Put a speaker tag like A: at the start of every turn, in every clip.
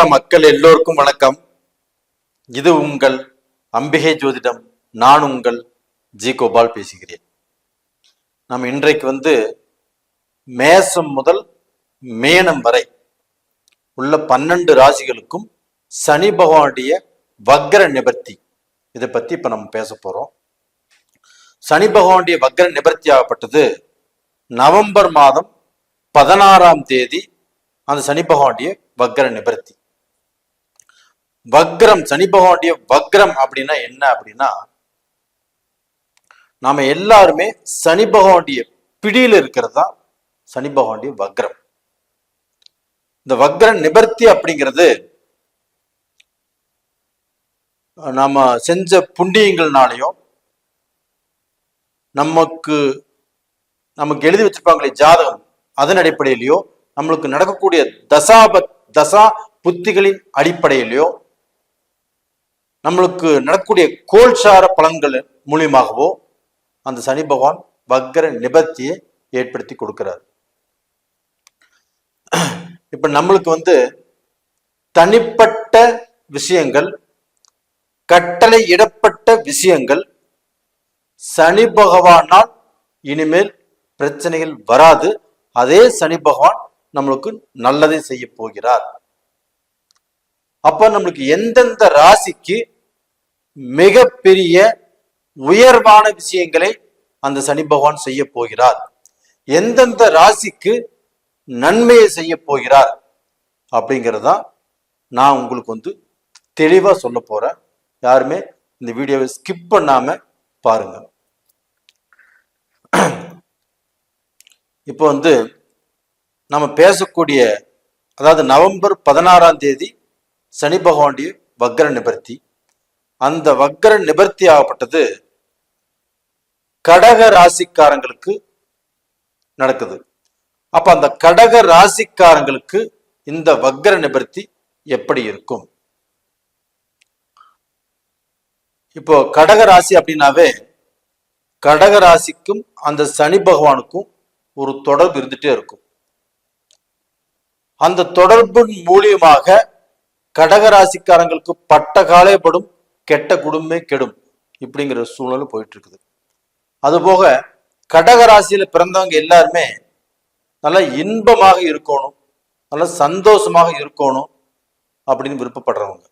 A: உலக மக்கள் எல்லோருக்கும் வணக்கம். இது உங்கள் அம்பிகை ஜோதிடம் நான் உங்கள் ஜி கோபால் பேசுகிறேன். நாம் இன்றைக்கு வந்து மேசம் முதல் மேனம் வரை உள்ள பன்னெண்டு ராசிகளுக்கும் சனி பகவானுடைய வக்ர நிபர்த்தி இதை பத்தி இப்ப நம்ம பேச போறோம். சனி பகவானுடைய வக்ர நிபர்த்தி ஆகப்பட்டது நவம்பர் மாதம் பதினாறாம் தேதி அந்த சனி பகவானுடைய வக்ர நிபர்த்தி வக்ரம் சனி பகவானுடைய வக்ரம் அப்படின்னா என்ன அப்படின்னா நாம எல்லாருமே சனி பகவானுடைய பிடியில் இருக்கிறது தான் சனி பகவானுடைய வக்ரம். இந்த வக்ர நிபர்த்தி அப்படிங்கிறது நாம செஞ்ச புண்ணியங்கள்னாலையும் நமக்கு நமக்கு எழுதி வச்சிருப்பாங்களே ஜாதகம் அதன் அடிப்படையிலையோ நம்மளுக்கு நடக்கக்கூடிய தசாபத் தசா புத்திகளின் அடிப்படையிலையோ நம்மளுக்கு நடக்கக்கூடிய கோல்சார பலன்கள் மூலியமாகவோ அந்த சனி பகவான் வக்கர நிபத்தியை ஏற்படுத்தி கொடுக்கிறார். இப்ப நம்மளுக்கு வந்து தனிப்பட்ட விஷயங்கள் கட்டளை இடப்பட்ட விஷயங்கள் சனி பகவானால் இனிமேல் பிரச்சனைகள் வராது அதே சனி பகவான் நம்மளுக்கு நல்லதை செய்ய போகிறார். அப்ப நம்மளுக்கு எந்தெந்த ராசிக்கு மிகப்பெரிய உயர்வான விஷயங்களை அந்த சனி பகவான் செய்ய போகிறார்? எந்தெந்த ராசிக்கு நன்மையை செய்ய போகிறார்? அப்படிங்கிறதா நான் உங்களுக்கு வந்து தெளிவா சொல்ல போறேன். யாருமே இந்த வீடியோவை ஸ்கிப் பண்ணாம பாருங்க. இப்போ வந்து நம்ம பேசக்கூடிய அதாவது நவம்பர் பதினாறாம் தேதி சனி பகவானுடைய வக்ர நிபர்த்தி அந்த வக்ர நிபர்த்தி ஆகப்பட்டது கடக ராசிக்காரங்களுக்கு நடக்குது. அப்ப அந்த கடக ராசிக்காரங்களுக்கு இந்த வக்ர நிபர்த்தி எப்படி இருக்கும்? இப்போ கடக ராசி அப்படின்னாவே கடக ராசிக்கும் அந்த சனி பகவானுக்கும் ஒரு தொடர்பு இருந்துட்டே இருக்கும். அந்த தொடர்பின் மூலியமாக கடக ராசிக்காரங்களுக்கு பட்ட படும் கெட்ட குடும்பமே கெடும் இப்படிங்கிற சூழ்நிலை போயிட்டு இருக்குது அதுபோக கடகராசியில பிறந்தவங்க எல்லாருமே நல்லா இன்பமாக இருக்கணும் நல்லா சந்தோஷமாக இருக்கணும் அப்படின்னு விருப்பப்படுறவங்க.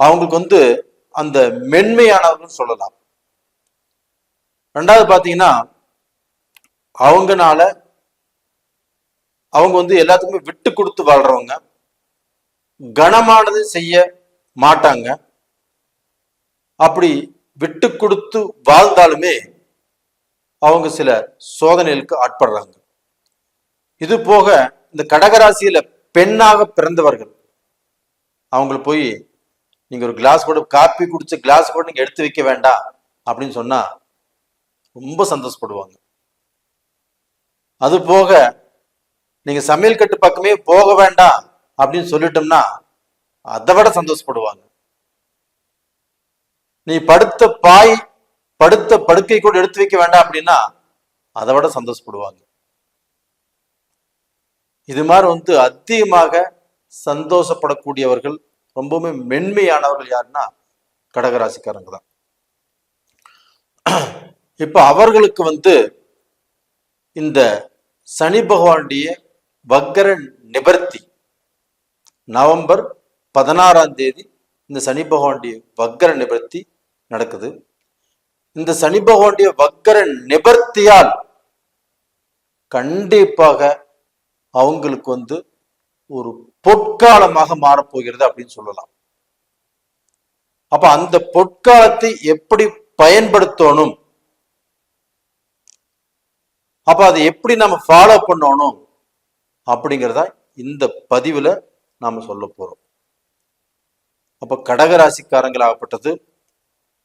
A: அவங்களுக்கு வந்து அந்த மென்மையானவர்கள் சொல்லலாம். ரெண்டாவது பார்த்தீங்கன்னா அவங்கனால அவங்க வந்து எல்லாத்துக்குமே விட்டு கொடுத்து வாழ்றவங்க. கனமானது செய்ய மாட்டாங்க. அப்படி விட்டு கொடுத்து வாழ்ந்தாலுமே அவங்க சில சோதனைகளுக்கு ஆட்படுறாங்க. இது போக இந்த கடகராசியில பெண்ணாக பிறந்தவர்கள் அவங்கள போய் நீங்க ஒரு கிளாஸ் கூட காப்பி குடிச்ச கிளாஸ் கூட நீங்க எடுத்து வைக்க வேண்டாம் அப்படின்னு சொன்னா ரொம்ப சந்தோஷப்படுவாங்க. அது போக நீங்க சமையல் கட்டு பக்கமே போக வேண்டாம். அப்படின்னு சொல்லிட்டோம்னா அதை விட சந்தோஷப்படுவாங்க. நீ படுத்த பாய் படுத்த படுக்கை கூட எடுத்து வைக்க வேண்டாம் அப்படின்னா அதை விட சந்தோஷப்படுவாங்க. இது மாதிரி வந்து அதிகமாக சந்தோஷப்படக்கூடியவர்கள் ரொம்பவுமே மென்மையானவர்கள் யாருன்னா கடகராசிக்காரங்க தான். இப்ப அவர்களுக்கு வந்து இந்த சனி பகவானுடைய வக்கர நிபர்த்தி நவம்பர் பதினாறாம் தேதி இந்த சனி பகவானுடைய வக்கர நிபர்த்தி நடக்குது. இந்த சனி பகவானுடைய வக்கர நிபர்த்தியால் கண்டிப்பாக அவங்களுக்கு வந்து ஒரு பொற்காலமாக மாறப்போகிறது அப்படின்னு சொல்லலாம். அப்ப அந்த பொற்காலத்தை எப்படி பயன்படுத்தணும்? அப்ப அதை எப்படி நம்ம ஃபாலோ பண்ணணும்? அப்படிங்கிறதா இந்த பதிவுல நாம சொல்ல போறோம். அப்போ கடகராசிக்காரங்களாகப்பட்டது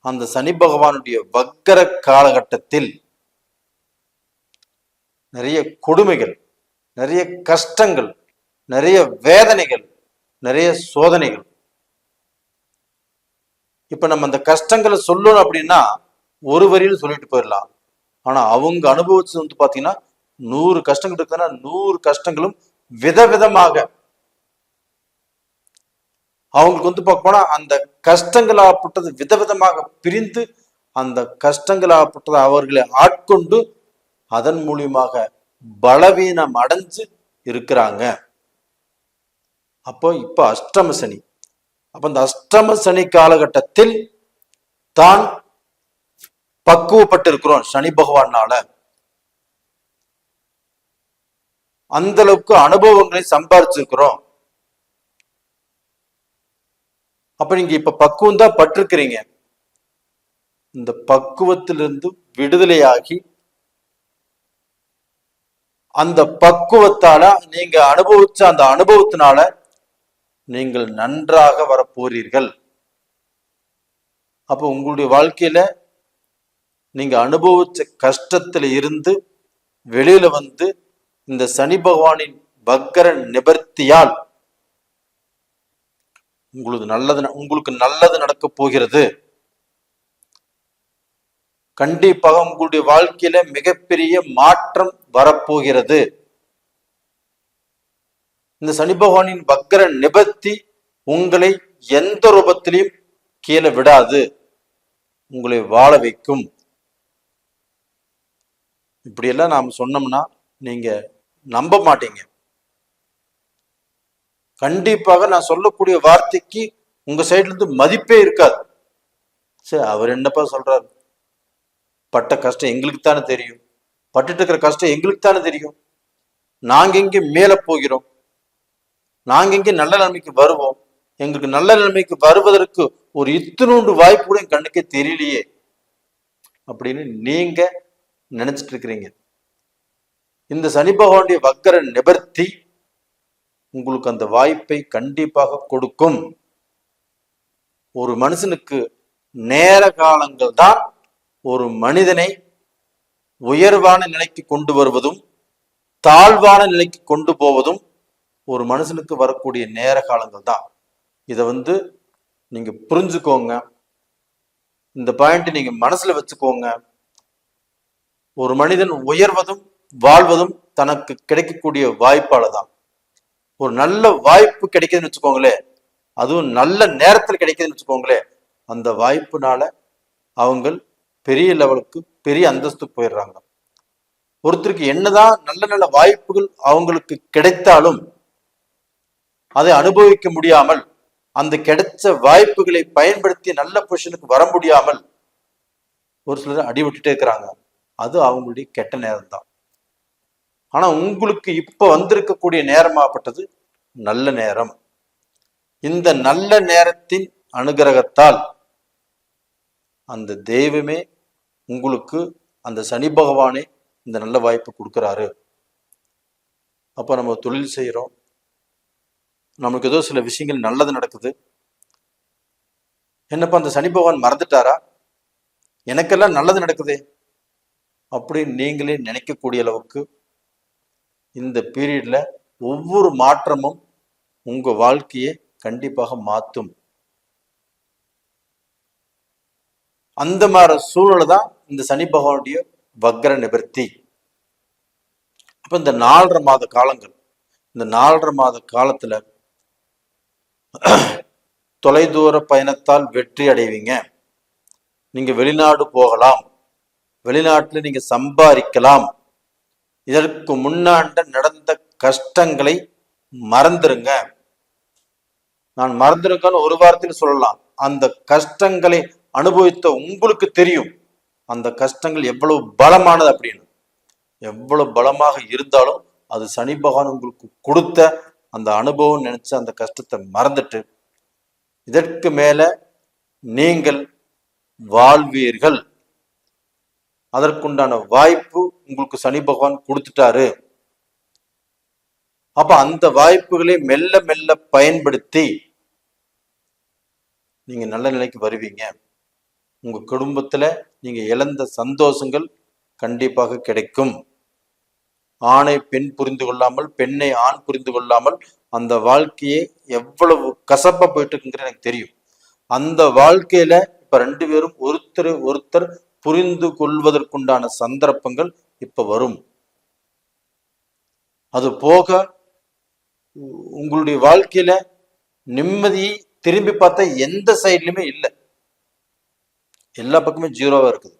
A: அந்த சனி பகவானுடைய வக்கர காலகட்டத்தில் நிறைய கொடுமைகள் நிறைய கஷ்டங்கள் நிறைய வேதனைகள் நிறைய சோதனைகள். இப்ப நம்ம அந்த கஷ்டங்களை சொல்லணும் அப்படின்னா ஒரு வரியில் சொல்லிட்டு போயிடலாம். ஆனா அவங்க அனுபவிச்சது வந்து பாத்தீங்கன்னா நூறு கஷ்டங்கள் இருக்குன்னா நூறு கஷ்டங்களும் விதவிதமாக அவங்களுக்கு வந்து பார்க்க போனா அந்த கஷ்டங்களாகப்பட்டது விதவிதமாக பிரிந்து அந்த கஷ்டங்களாகப்பட்டது அவர்களை ஆட்கொண்டு அதன் மூலியமாக பலவீனம் அடைஞ்சு இருக்கிறாங்க. அப்போ இப்போ அஷ்டம சனி. அப்போ இந்த அஷ்டம சனி காலகட்டத்தில் தான் பக்குவப்பட்டிருக்கிறோம் சனி பகவானால. அந்த அளவுக்கு அனுபவங்களை சம்பாரிச்சிருக்கிறோம். அப்ப நீங்க இப்ப பக்குவம் தான் பட்டிருக்கிறீங்க. இந்த பக்குவத்திலிருந்து விடுதலையாகி அந்த பக்குவத்தால நீங்க அனுபவிச்ச அந்த அனுபவத்தினால நீங்கள் நன்றாக வரப்போறீர்கள். அப்போ உங்களுடைய வாழ்க்கையில நீங்க அனுபவிச்ச கஷ்டத்துல இருந்து வெளியில வந்து இந்த சனி பகவானின் பக்கர நிபர்த்தியால் உங்களுக்கு நல்லது உங்களுக்கு நல்லது நடக்க போகிறது. கண்டிப்பாக உங்களுடைய வாழ்க்கையில மிகப்பெரிய மாற்றம் வரப்போகிறது. இந்த சனி பகவானின் வக்கர நிபர்த்தி உங்களை எந்த ரூபத்திலையும் கீழே விடாது. உங்களை வாழ வைக்கும். இப்படியெல்லாம் நாம் சொன்னோம்னா நீங்க நம்ப மாட்டீங்க. கண்டிப்பாக நான் சொல்லக்கூடிய வார்த்தைக்கு உங்க சைட்ல இருந்து மதிப்பே இருக்காது. சரி அவர் என்னப்பா சொல்றாரு? பட்ட கஷ்டம் எங்களுக்கு தானே தெரியும். பட்டுட்டு இருக்கிற கஷ்டம் எங்களுக்கு தானே தெரியும். நாங்க இங்கே மேல போகிறோம்? நாங்க இங்கே நல்ல நிலைமைக்கு வருவோம்? எங்களுக்கு நல்ல நிலைமைக்கு வருவதற்கு ஒரு இத்தினூண்டு வாய்ப்பு கூட என் கண்ணுக்கே தெரியலையே. அப்படின்னு நீங்க நினைச்சிட்டு இருக்கிறீங்க. இந்த சனி பகவானுடைய வக்கர நிபர்த்தி உங்களுக்கு அந்த வாய்ப்பை கண்டிப்பாக கொடுக்கும். ஒரு மனுஷனுக்கு நேர காலங்கள் தான் ஒரு மனிதனை உயர்வான நிலைக்கு கொண்டு வருவதும் தாழ்வான நிலைக்கு கொண்டு போவதும் ஒரு மனுஷனுக்கு வரக்கூடிய நேர காலங்கள் தான். இதை வந்து நீங்க புரிஞ்சுக்கோங்க. இந்த பாயிண்ட் நீங்க மனசுல வச்சுக்கோங்க. ஒரு மனிதன் உயர்வதும் வாழ்வதும் தனக்கு கிடைக்கக்கூடிய வாய்ப்பால தான். ஒரு நல்ல வாய்ப்பு கிடைக்குதுன்னு வச்சுக்கோங்களேன் அதுவும் நல்ல நேரத்தில் கிடைக்குதுன்னு வச்சுக்கோங்களேன் அந்த வாய்ப்புனால அவங்க பெரிய லெவலுக்கு பெரிய அந்தஸ்து போயிடுறாங்க. ஒருத்தருக்கு என்னதான் நல்ல நல்ல வாய்ப்புகள் அவங்களுக்கு கிடைத்தாலும் அதை அனுபவிக்க முடியாமல் அந்த கிடைச்ச வாய்ப்புகளை பயன்படுத்தி நல்ல பொசிஷனுக்கு வர முடியாமல் ஒரு சிலர் அடிபட்டுட்டே இருக்கிறாங்க. அது அவங்களுடைய கெட்ட நேரம் தான் ஆனா உங்களுக்கு இப்ப வந்திருக்கக்கூடிய நேரமாகப்பட்டது நல்ல நேரம். இந்த நல்ல நேரத்தின் அனுகிரகத்தால் அந்த தெய்வமே உங்களுக்கு அந்த சனி பகவானே இந்த நல்ல வாய்ப்பு கொடுக்குறாரு. அப்போ நம்ம தொழில் செய்கிறோம் நமக்கு ஏதோ சில விஷயங்கள் நல்லது நடக்குது. என்னப்பா அந்த சனி பகவான் மறந்துட்டாரா? எனக்கெல்லாம் நல்லது நடக்குதே அப்படின்னு நீங்களே நினைக்கக்கூடிய அளவுக்கு இந்த பீரியடில் ஒவ்வொரு மாற்றமும் உங்கள் வாழ்க்கையை கண்டிப்பாக மாற்றும் அந்த மாதிரி சூழலை தான் இந்த சனி பகவானுடைய வக்ர நிவர்த்தி. அப்போ இந்த நாலரை மாத காலங்கள் இந்த நாலரை மாத காலத்தில் தொலைதூர பயணத்தால் வெற்றி அடைவீங்க. நீங்கள் வெளிநாடு போகலாம். வெளிநாட்டில் நீங்கள் சம்பாதிக்கலாம். இதற்கு முன்னாண்ட நடந்த கஷ்டங்களை மறந்துருங்க. நான் மறந்துருங்கன்னு ஒரு வாரத்தில் சொல்லலாம். அந்த கஷ்டங்களை அனுபவித்த உங்களுக்கு தெரியும். அந்த கஷ்டங்கள் எவ்வளவு பலமானது அப்படின்னு. எவ்வளவு பலமாக இருந்தாலும் அது சனி பகவான் உங்களுக்கு கொடுத்த அந்த அனுபவம் நினைச்சு அந்த கஷ்டத்தை மறந்துட்டு இதற்கு மேல நீங்கள் வாழ்வீர்கள். அதற்குண்டான வாய்ப்பு உங்களுக்கு சனி பகவான் கொடுத்துட்டாரு. அப்ப அந்த வாய்ப்புகளை மெல்ல மெல்ல பயன்படுத்தி நீங்க நல்ல நிலைக்கு வருவீங்க. உங்க குடும்பத்துல நீங்க இழந்த சந்தோஷங்கள் கண்டிப்பாக கிடைக்கும். ஆணை பெண் புரிந்து கொள்ளாமல் பெண்ணை ஆண் புரிந்து கொள்ளாமல் அந்த வாழ்க்கையே எவ்வளவு கசப்பா போயிட்டு இருக்குங்கிறது எனக்கு தெரியும். அந்த வாழ்க்கையில இப்ப ரெண்டு பேரும் ஒருத்தர் ஒருத்தர் புரிந்து கொள்வதற்குண்டான சந்தர்ப்பங்கள் இப்ப வரும். அது போக உங்களுடைய வாழ்க்கையில நிம்மதி திரும்பி பார்த்தா எந்த சைட்லயுமே இல்லை. எல்லா பக்கமே ஜீரோவா இருக்குது.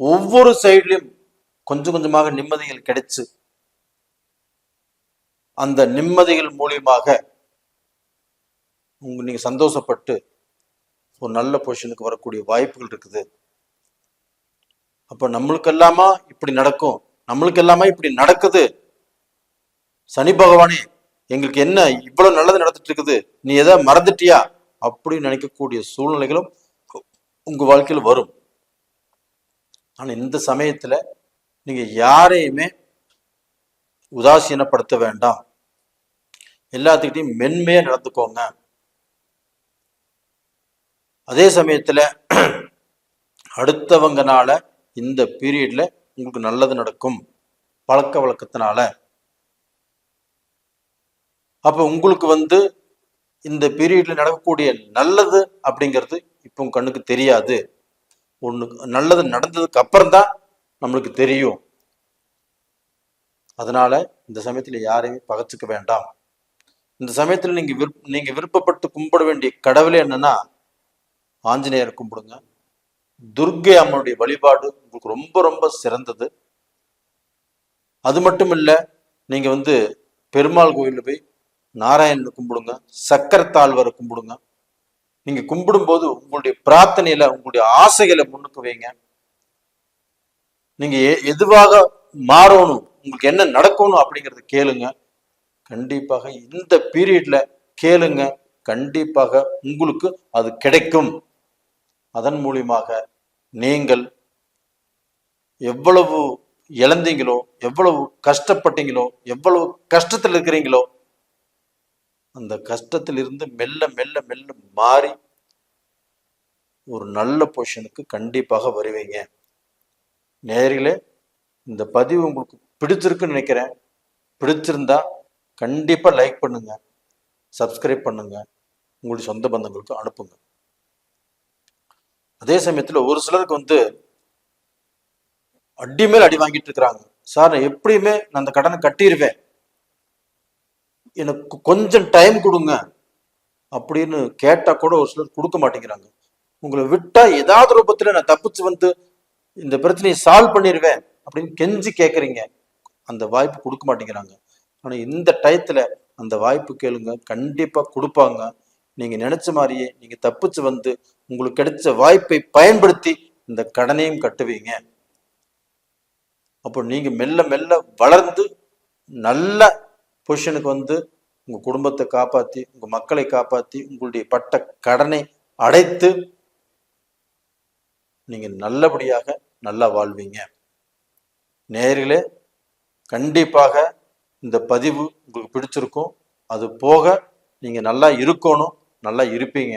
A: ஒவ்வொரு சைட்லயும் கொஞ்சம் கொஞ்சமாக நிம்மதிகள் கிடைச்சு அந்த நிம்மதிகள் மூலியமாக உங்க நீங்க சந்தோஷப்பட்டு ஒரு நல்ல பொசிஷனுக்கு வரக்கூடிய வாய்ப்புகள் இருக்குது. அப்போ நம்மளுக்கு எல்லாமா இப்படி நடக்கும்? நம்மளுக்கு எல்லாமா இப்படி நடக்குது? சனி பகவானே எங்களுக்கு என்ன இவ்வளவு நல்லது நடந்துட்டு இருக்குது நீ எதை மறந்துட்டியா? அப்படின்னு நினைக்கக்கூடிய சூழ்நிலைகளும் உங்க வாழ்க்கையில் வரும். ஆனா இந்த சமயத்துல நீங்க யாரையுமே உதாசீனப்படுத்த வேண்டாம். எல்லாத்துக்கிட்டையும் மென்மையா நடந்துக்கோங்க. அதே சமயத்துல அடுத்தவங்கனால இந்த பீரியடில் உங்களுக்கு நல்லது நடக்கும். பழக்க வழக்கத்தினால. அப்போ உங்களுக்கு வந்து இந்த பீரியடில் நடக்கக்கூடிய நல்லது அப்படிங்கிறது இப்போ கண்ணுக்கு தெரியாது. ஒன்று நல்லது நடந்ததுக்கு அப்புறம் தான் நம்மளுக்கு தெரியும். அதனால இந்த சமயத்தில் யாரையுமே பகச்சுக்க வேண்டாம். இந்த சமயத்தில் நீங்கள் விருப்ப நீங்கள் விருப்பப்பட்டு கும்பிட வேண்டிய கடவுளே என்னன்னா ஆஞ்சநேயர் கும்பிடுங்க. துர்கை அம்மனுடைய வழிபாடு உங்களுக்கு ரொம்ப ரொம்ப சிறந்தது. அது மட்டும் இல்லை நீங்கள் வந்து பெருமாள் கோயிலில் போய் நாராயணனை கும்பிடுங்க சக்கரத்தாழ்வரை கும்பிடுங்க. நீங்க கும்பிடும்போது உங்களுடைய பிரார்த்தனையில உங்களுடைய ஆசைகளை முன்னுக்கு வைங்க. நீங்க எ- எதுவாக மாறணும் உங்களுக்கு என்ன நடக்கணும் அப்படிங்கறத கேளுங்க. கண்டிப்பாக இந்த பீரியட்ல கேளுங்க. கண்டிப்பாக உங்களுக்கு அது கிடைக்கும். அதன் மூலியமாக நீங்கள் எவ்வளவு இழந்தீங்களோ எவ்வளவு கஷ்டப்பட்டீங்களோ எவ்வளவு கஷ்டத்தில் இருக்கிறீங்களோ அந்த கஷ்டத்திலிருந்து மெல்ல மெல்ல மெல்ல மாறி ஒரு நல்ல பொசிஷனுக்கு கண்டிப்பாக வருவீங்க. நேர்களே இந்த பதிவு உங்களுக்கு பிடிச்சிருக்குன்னு நினைக்கிறேன். பிடிச்சிருந்தா கண்டிப்பாக லைக் பண்ணுங்க சப்ஸ்கிரைப் பண்ணுங்க. உங்களுடைய சொந்த பந்தங்களுக்கு அனுப்புங்க. அதே சமயத்துல ஒரு சிலருக்கு வந்து அடி மேல் அடி வாங்கிட்டு இருக்கிறாங்க. சார் நான் எப்படியுமே நான் அந்த கடனை கட்டிடுவேன் எனக்கு கொஞ்சம் டைம் கொடுங்க. அப்படின்னு கேட்டா கூட ஒரு சிலர் கொடுக்க மாட்டேங்கிறாங்க. உங்களை விட்டா ஏதாவது ரூபத்துல நான் தப்பிச்சு வந்து இந்த பிரச்சனையை சால்வ் பண்ணிடுவேன் அப்படின்னு கெஞ்சி கேட்குறீங்க அந்த வாய்ப்பு கொடுக்க மாட்டேங்கிறாங்க. ஆனா இந்த டயத்தில் அந்த வாய்ப்பு கேளுங்க. கண்டிப்பா கொடுப்பாங்க. நீங்க நினைச்ச மாதிரியே நீங்க தப்பிச்சு வந்து உங்களுக்கு கிடைச்ச வாய்ப்பை பயன்படுத்தி இந்த கடனையும் கட்டுவீங்க. அப்போ நீங்க மெல்ல மெல்ல வளர்ந்து நல்ல பொசிஷனுக்கு வந்து உங்க குடும்பத்தை காப்பாத்தி உங்க மக்களை காப்பாத்தி உங்களுடைய பட்ட கடனை அடைத்து நீங்க நல்லபடியாக நல்லா வாழ்வீங்க. நேர்களே கண்டிப்பாக இந்த பதிவு உங்களுக்கு பிடிச்சிருக்கும். அது போக நீங்க நல்லா இருக்கணும் நல்லா இருப்பீங்க.